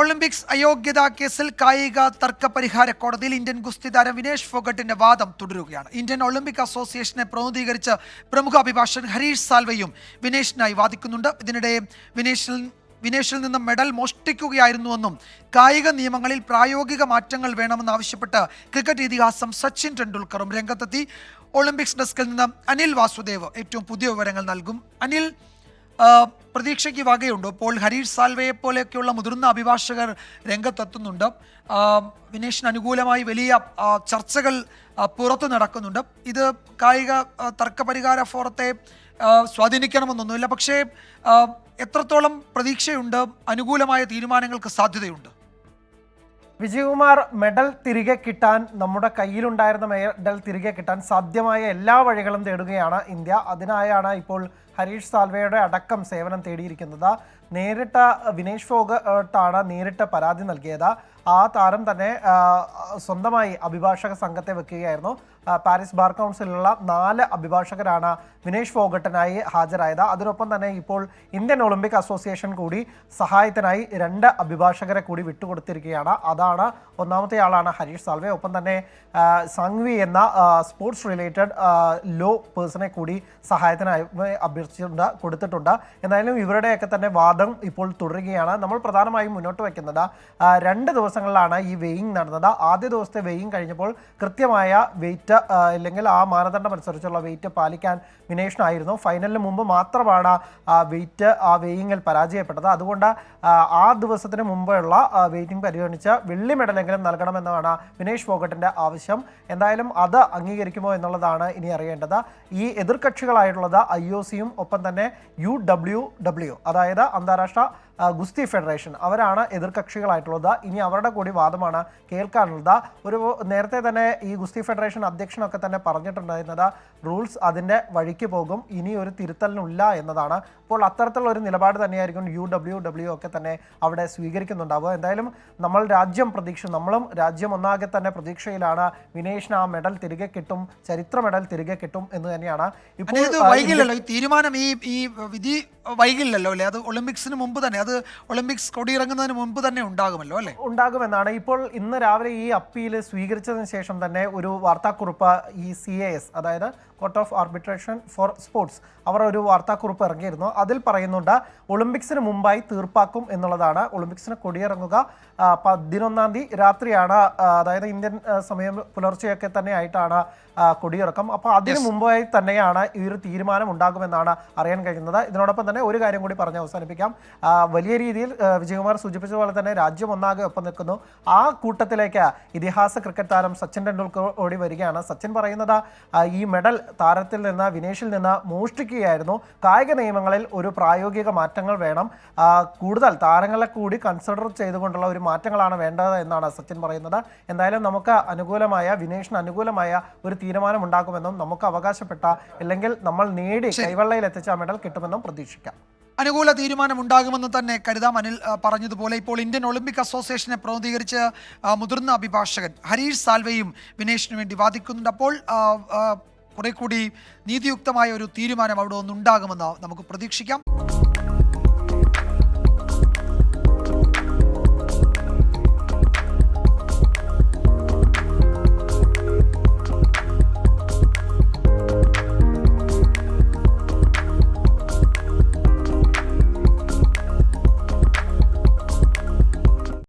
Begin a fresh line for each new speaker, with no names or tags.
Olympics അയോഗ്യതാ കേസിൽ കായിക തർക്ക പരിഹാര കോടതിയിൽ ഇന്ത്യൻ ഗുസ്തി താരം വിനേഷ് ഫോഗട്ടിന്റെ വാദം തുടരുകയാണ്. ഇന്ത്യൻ ഒളിമ്പിക് അസോസിയേഷനെ പ്രതിനിധീകരിച്ച് പ്രമുഖ അഭിഭാഷകൻ ഹരീഷ് സാൽവയും വിനേഷിനായി വാദിക്കുന്നുണ്ട്. ഇതിനിടെ വിനേഷിൽ വിനേഷിൽ നിന്ന് മെഡൽ മോഷ്ടിക്കുകയായിരുന്നുവെന്നും കായിക നിയമങ്ങളിൽ പ്രായോഗിക മാറ്റങ്ങൾ വേണമെന്നാവശ്യപ്പെട്ട് ക്രിക്കറ്റ് ഇതിഹാസം സച്ചിൻ ടെണ്ടുൽക്കറും രംഗത്തെത്തി. ഒളിമ്പിക്സ് ഡെസ്കിൽ നിന്ന് അനിൽ വാസുദേവ് ഏറ്റവും പുതിയ വിവരങ്ങൾ നൽകും. അനിൽ പ്രതീക്ഷയ്ക്ക് വകയുണ്ട്. ഇപ്പോൾ ഹരീഷ് സാൽവയെ പോലെയൊക്കെയുള്ള മുതിർന്ന അഭിഭാഷകർ രംഗത്തെത്തുന്നുണ്ട്. വിനേഷിന് അനുകൂലമായി വലിയ ചർച്ചകൾ പുറത്തു നടക്കുന്നുണ്ട്. ഇത് കായിക തർക്ക പരിഹാര ഫോറത്തെ സ്വാധീനിക്കണമെന്നൊന്നുമില്ല. പക്ഷേ എത്രത്തോളം പ്രതീക്ഷയുണ്ട് അനുകൂലമായ തീരുമാനങ്ങൾക്ക് സാധ്യതയുണ്ട്?
വിജയകുമാർ മെഡൽ തിരികെ കിട്ടാൻ നമ്മുടെ കയ്യിലുണ്ടായിരുന്ന മെഡൽ തിരികെ കിട്ടാൻ സാധ്യമായ എല്ലാ വഴികളും തേടുകയാണ് ഇന്ത്യ. അതിനായാണ് ഇപ്പോൾ ഹരീഷ് സാൽവയുടെ അടക്കം സേവനം തേടിയിരിക്കുന്നത്. നേരിട്ട വിനേഷ് ഫോഗട്ടാണ് നേരിട്ട് പരാതി നൽകിയത്. ആ താരം തന്നെ സ്വന്തമായി അഭിഭാഷക സംഘത്തെ വെക്കുകയായിരുന്നു. പാരീസ് ബാർ കൗൺസിലുള്ള നാല് അഭിഭാഷകരാണ് വിനേഷ് ഫോഗട്ടിനായി ഹാജരായത്. അതിനൊപ്പം തന്നെ ഇപ്പോൾ ഇന്ത്യൻ ഒളിമ്പിക് അസോസിയേഷൻ കൂടി സഹായത്തിനായി രണ്ട് അഭിഭാഷകരെ കൂടി വിട്ടുകൊടുത്തിരിക്കുകയാണ്. അതാണ് ഒന്നാമത്തെ ആളാണ് ഹരീഷ് സാൽവെ. ഒപ്പം തന്നെ സംഗ്വി എന്ന സ്പോർട്സ് റിലേറ്റഡ് ലോ പേഴ്സണെ കൂടി സഹായത്തിനായി അഭ്യർത്ഥിച്ചിട്ടുണ്ട് കൊടുത്തിട്ടുണ്ട്. എന്തായാലും ഇവരുടെയൊക്കെ തന്നെ വാദം ഇപ്പോൾ തുടരുകയാണ്. നമ്മൾ പ്രധാനമായും മുന്നോട്ട് വയ്ക്കുന്നത് രണ്ട് ദിവസങ്ങളിലാണ് ഈ വെയിങ് നടന്നത്. ആദ്യ ദിവസത്തെ വെയിങ് കഴിഞ്ഞപ്പോൾ കൃത്യമായ വെയിറ്റ് അല്ലെങ്കിൽ ആ മാനദണ്ഡം അനുസരിച്ചുള്ള വെയിറ്റ് പാലിക്കാൻ വിനേഷനായിരുന്നു ഫൈനലിന് മുമ്പ് മാത്രമാണ് ആ വെയിറ്റ് ആ വെയിങ്ങിൽ പരാജയപ്പെട്ടത്. അതുകൊണ്ട് ആ, ആ ദിവസത്തിന് മുമ്പുള്ള വെയിറ്റിംഗ് പരിഗണിച്ച് വെള്ളി മെഡലെങ്കിലും നൽകണമെന്നാണ് വിനേഷ് ഫോഗട്ടിന്റെ ആവശ്യം. എന്തായാലും അത് അംഗീകരിക്കുമോ എന്നുള്ളതാണ് ഇനി അറിയേണ്ടത്. ഈ എതിർകക്ഷികളായിട്ടുള്ളത് ഐ ഒ സിയും ഒപ്പം തന്നെ യു ഡബ്ല്യു ഡബ്ല്യു അതായത് അന്താരാഷ്ട്ര ഗുസ്തി ഫെഡറേഷൻ. അവരാണ് എതിർകക്ഷികളായിട്ടുള്ളത്. ഇനി അവരുടെ കൂടി വാദമാണ് കേൾക്കാനുള്ളത്. ഒരു നേരത്തെ തന്നെ ഈ ഗുസ്തി ഫെഡറേഷൻ അധ്യക്ഷനൊക്കെ തന്നെ പറഞ്ഞിട്ടുണ്ടായിരുന്നത് റൂൾസ് അതിന്റെ വഴിക്ക് പോകും ഇനി ഒരു തിരുത്തലിനില്ല എന്നതാണ്. അപ്പോൾ അത്തരത്തിലുള്ള ഒരു നിലപാട് തന്നെയായിരിക്കും യു ഡബ്ല്യു ഡബ്ല്യു ഒക്കെ തന്നെ അവിടെ സ്വീകരിക്കുന്നുണ്ടാവുക. എന്തായാലും നമ്മൾ രാജ്യം പ്രതീക്ഷ നമ്മളും രാജ്യം ഒന്നാകെ തന്നെ പ്രതീക്ഷയിലാണ് വിനേഷിന് ആ മെഡൽ തിരികെ കിട്ടും ചരിത്ര മെഡൽ തിരികെ കിട്ടും എന്ന് തന്നെയാണ്. ഇപ്പോൾ
വൈകില്ലല്ലോ? ഈ തീരുമാനം ഈ ഈ വിധി വൈകില്ലല്ലോ അല്ലേ? അത് ഒളിമ്പിക്സിന് മുമ്പ് തന്നെ അത് ഒളിമ്പിക്സ് കൊടിയിറങ്ങുന്നതിന് മുമ്പ് തന്നെ ഉണ്ടാകുമല്ലോ അല്ലേ?
ഉണ്ടാകുമെന്നാണ്. ഇപ്പോൾ ഇന്ന് രാവിലെ ഈ അപ്പീൽ സ്വീകരിച്ചതിന് ശേഷം തന്നെ ഒരു വാർത്താക്കുറിപ്പ് ഈ സി എ എസ് അതായത് court of arbitration for sports അവർ ഒരു വാർത്താക്കുറിപ്പ് ഇറങ്ങിയിരുന്നു. അതിൽ പറയുന്നുണ്ട് ഒളിമ്പിക്സിന് മുമ്പായി തീർപ്പാക്കും എന്നുള്ളതാണ്. ഒളിമ്പിക്സിന് കൊടിയിറങ്ങുക പതിനൊന്നാം തീയതി രാത്രിയാണ് അതായത് ഇന്ത്യൻ സമയം പുലർച്ചെയൊക്കെ തന്നെ ആയിട്ടാണ് കൊടിയിറക്കം. അപ്പോൾ അതിനു മുമ്പായി തന്നെയാണ് ഈ ഒരു തീരുമാനം ഉണ്ടാകുമെന്നാണ് അറിയാൻ കഴിയുന്നത്. ഇതിനോടൊപ്പം തന്നെ ഒരു കാര്യം കൂടി പറഞ്ഞ് അവസാനിപ്പിക്കാം. വലിയ രീതിയിൽ വിജയകുമാർ സൂചിപ്പിച്ച പോലെ തന്നെ രാജ്യം ഒന്നാകെ ഒപ്പം നിൽക്കുന്നു. ആ കൂട്ടത്തിലേക്ക് ഇതിഹാസ ക്രിക്കറ്റ് താരം സച്ചിൻ ടെണ്ടുൽക്കർ ഓടി വരികയാണ്. സച്ചിൻ പറയുന്നത് ഈ മെഡൽ താരത്തിൽ നിന്ന് വിനേഷിൽ നിന്ന് മോഷ്ടിക്കുകയായിരുന്നു. കായിക നിയമങ്ങളിൽ ഒരു പ്രായോഗിക മാറ്റങ്ങൾ വേണം. കൂടുതൽ താരങ്ങളെ കൂടി കൺസിഡർ ചെയ്തുകൊണ്ടുള്ള ഒരു മാറ്റങ്ങളാണ് വേണ്ടത് എന്നാണ് സച്ചിൻ പറയുന്നത്. എന്തായാലും നമുക്ക് അനുകൂലമായ വിനേഷിന് അനുകൂലമായ ഒരു തീരുമാനം ഉണ്ടാക്കുമെന്നും നമുക്ക് അവകാശപ്പെട്ട അല്ലെങ്കിൽ നമ്മൾ നേടി കൈവെള്ളയിൽ എത്തിച്ച മെഡൽ കിട്ടുമെന്നും പ്രതീക്ഷിക്കാം.
അനുകൂല തീരുമാനം ഉണ്ടാകുമെന്ന് തന്നെ കരുതാം. അനിൽ പറഞ്ഞതുപോലെ ഇപ്പോൾ ഇന്ത്യൻ ഒളിമ്പിക് അസോസിയേഷനെ പ്രതിനിധീകരിച്ച് മുതിർന്ന അഭിഭാഷകൻ ഹരീഷ് സാൽവയും വിനേഷിനു വേണ്ടി വാദിക്കുന്നുണ്ട്. അപ്പോൾ കുറെ കൂടി നീതിയുക്തമായ ഒരു തീരുമാനം അവിടെ ഒന്നുണ്ടാകുമെന്ന് നമുക്ക് പ്രതീക്ഷിക്കാം.